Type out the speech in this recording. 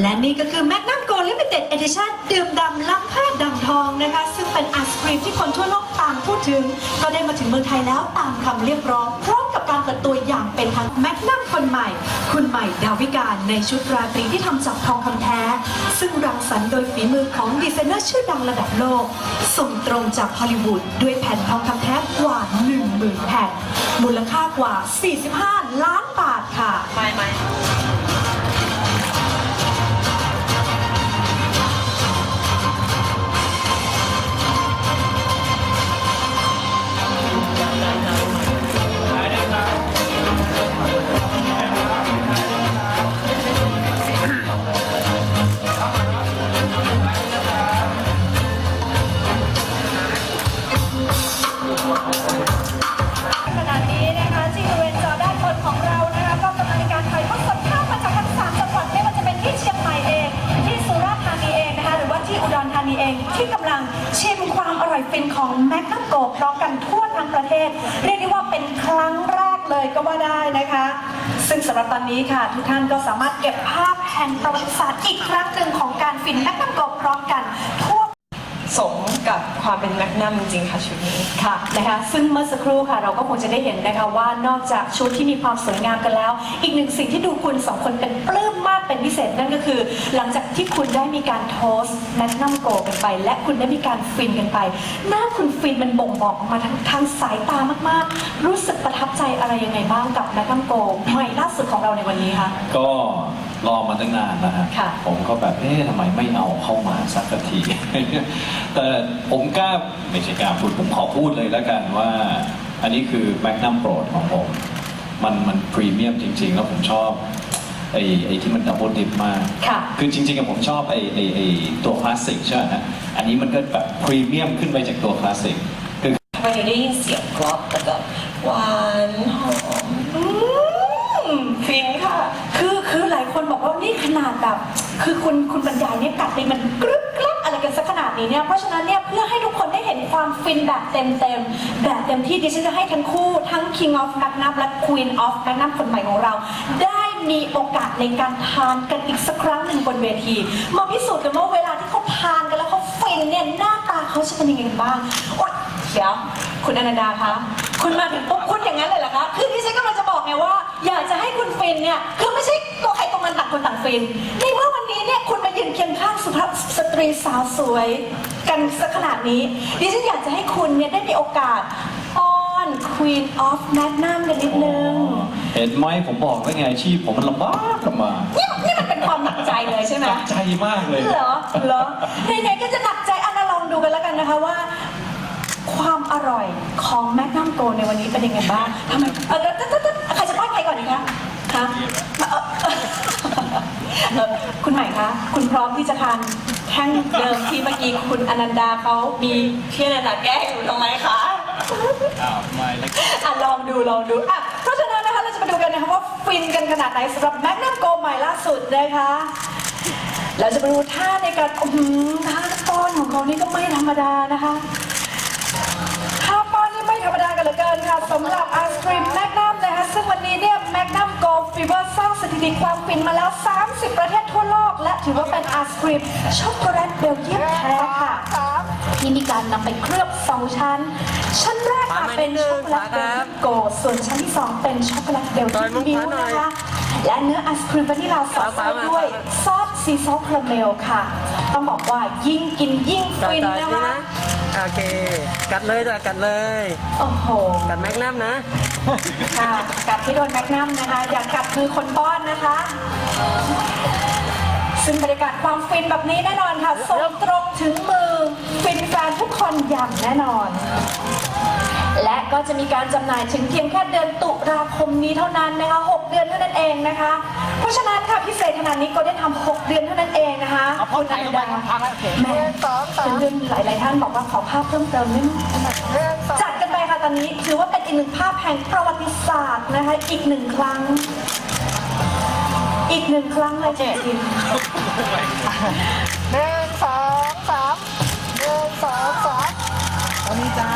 และนี่ก็คือ Magnum Go Limited Edition ดื่มดำล้ำค่าดำทองนะคะ ซึ่งเป็นไอศครีมที่คนทั่วโลกต่างพูดถึง ก็ได้มาถึงเมืองไทยแล้วตามคำเรียกร้อง พร้อมกับการเปิดตัวอย่างเป็นทาง Magnum คนใหม่ คุณใหม่ดาวิกาในชุดราตรีที่ทำจากทองคำแท้ ซึ่งรังสรรค์โดยฝีมือของดีไซเนอร์ชื่อดังระดับโลก ส่งตรงจากฮอลลีวูดด้วยแผ่นทองคำแท้กว่า10,000แผ่นมูลค่ากว่า 45 ล้านบาทค่ะไม่ไม่ ขณะนี้นะคะที่บริเวณจอด้านบนของเรานะคะก็กำลังมีการถ่ายทอดสดเข้ามาจากทั้งสามจังหวัดไม่ว่าจะเป็นที่เชียงใหม่เอง ที่สุราษฎร์ธานีเองนะคะหรือว่าที่อุดรธานีเอง ที่กำลังชิมความอร่อยฟินของแมกนัมโกพร้อมกันทั่วทั้งประเทศ เรียกได้ว่าเป็นครั้งแรกเลยก็ว่าได้นะคะ ซึ่งสำหรับตอนนี้ค่ะ ทุกท่านก็สามารถเก็บภาพแห่งประวัติศาสตร์อีกครั้งหนึ่งของการฟินแมกนัมโกพร้อมกันทั่ว สมกับความเป็นแมกนัมจริงๆค่ะชุดนี้ ค่ะนะคะซึ่งเมื่อสักครู่ค่ะ เราก็คงจะได้เห็นนะคะว่านอกจากชุดที่มีความสวยงามกันแล้ว อีกหนึ่งสิ่งที่ดูคุณสองคนเป็นปลื้มมากเป็นพิเศษนั่นก็คือ หลังจากที่คุณได้มีการโทสแมกนัมโกกันไป และคุณได้มีการฟินกันไป หน้าคุณฟินมันบ่งบอกออกมาทางทางสายตามากๆ รู้สึกประทับใจอะไรยังไงบ้างกับแมกนัมโกใหม่ล่าสุดของเราในวันนี้คะก็ รอมาตั้งนานนะฮะค่ะ ผมก็แบบเอ๊ะทำไมไม่เอาเข้ามาสักที แต่ผมกล้าไม่ใช่กล้าพูดผมขอพูดเลยแล้วกันว่า อันนี้คือแมกนัมโปรดของผม มันมันพรีเมียมจริง ๆ แล้วผมชอบไอ้ไอ้ที่มันดับเบิลดิฟมาก ค่ะคือจริงๆอะผมชอบไอ้ไอ้ไอ้ตัวคลาสสิกใช่ไหมฮะอันนี้มันก็แบบพรีเมียมขึ้นไปจากตัวคลาสสิกคือทำไมถึงได้ยินเสียงกรอบแต่แบบหวานหอม อืม ฟินค่ะ คือคือหลายค นี่ขนาดแบบ คือคุณคุณบรรยายเนี่ยกัดไปมันกรึ๊บกรับอะไรกันสักขนาดนี้เนี่ย เพราะฉะนั้นเนี่ยเพื่อให้ทุกคนได้เห็นความฟินแบบเต็มเต็มๆแบบเต็มที่ดิฉันจะให้ทั้งคู่ทั้ง King of Magnum และ Queen of Magnum คนใหม่ของเรา ได้มีโอกาสในการทานกันอีกสักครั้งหนึ่งบนเวที มาพิสูจน์กันว่าเวลาที่เขาทานกันแล้วเขาฟินเนี่ยหน้าตาเขาจะเป็นยังไงกันบ้างโอ๊ยเดี๋ยวคุณอนันดาคะ คุณมาถึงปุ๊บคุณอย่างนั้นเลยเหรอคะ คือดิฉันกำลังจะบอกไงว่า อยากจะให้คุณฟินเนี่ย คือไม่ใช่ตัวใครตัวมันต่างคนต่างฟิน ในเมื่อวันนี้เนี่ยคุณมายืนเคียงข้างสุภาพสตรีสาวสวย กันสักขนาดนี้ ดิฉันอยากจะให้คุณเนี่ยได้มีโอกาสอ้อน Queen of Magnum กันนิดนึง เห็นไหมผมบอกแล้วไงอาชีพผมมันลำบากลำบากนี่นี่มันเป็นความหนักใจเลยใช่ไหมหนักใจมากเลย เหรอเหรอไหนๆก็จะหนักใจอันนะลองดูกันแล้วกันนะคะว่าความ อร่อยของแมกนัมโกในวันนี้เป็นยังไงบ้างทำไมเออตึ๊ดตึ๊ดตึ๊ดใครจะป้อนใครก่อนดีคะคะเอ่อเอ่อเอ่อคุณใหม่คะ คุณพร้อมที่จะทานแท่งเดิมที่เมื่อกี้คุณอนันดาเขามีพี่อนันดาแกล้งหนูทำไมคะอะลองดูลองดูอะเพราะฉะนั้นนะคะเราจะมาดูกันนะคะว่าฟินกันขนาดไหนสำหรับแมกนัมโกใหม่ล่าสุดนะคะเราจะมาดูท่าในการอื้อหือท่าป้อนของเขานี่ก็ไม่ธรรมดานะคะท่าป้อนนี่ไม่ ธรรมดากันเหลือเกินค่ะสำหรับไอศครีมแมกนัมนะคะซึ่งวันนี้เนี่ยแมกนัมโกฟีเวอร์สร้างสถิติความฟินมาแล้ว 30 ประเทศทั่วโลก และถือว่าเป็นไอศครีมช็อกโกแลตเบลเยียมแท้ค่ะที่มีการนำไปเคลือบสองชั้น ชั้นแรกค่ะเป็นช็อกโกแลตเบลเยียมโกลด์ส่วนชั้นที่สองเป็นช็อกโกแลตเบลเยียมมิลค์นะคะและเนื้อไอศครีมวานิลาสอดไส้ด้วยซอสซีซอสคาราเมลค่ะ ต้องบอกว่ายิ่งกินยิ่งต่อฟินต่อนะนี่คะนะ โอเค กัดเลยจ้ะกัดเลย โอ้โหกัดแมกนัมนะ ค่ะกัดที่โดนแมกนัมนะคะ อย่ากัดคือคนป้อนนะคะ ซึ่งบรรยากาศความฟินแบบนี้แน่นอนค่ะส่งตรงถึงมือฟินแฟนทุกคนอย่างแน่นอน และก็จะมีการจำหน่ายถึงเพียงแค่เดือนตุลาคมนี้เท่านั้นนะคะ 6 เดือนเท่านั้นเองนะคะ เพราะฉะนั้นค่ะพิเศษขนาดนี้ก็ได้ทำ6เดือนเท่านั้นเองนะคะคุณอนุดาแม่เรื่องหลายๆท่านบอกว่าขอภาพเพิ่มเติมนิดนึง จัดกันไปค่ะตอนนี้ถือว่าเป็นอีกหนึ่งภาพแห่งประวัติศาสตร์นะคะ อีกหนึ่งครั้ง อีกหนึ่งครั้งเลยจริงๆหนึ่งสองสามหนึ่งสองสามตอนนี้จ้า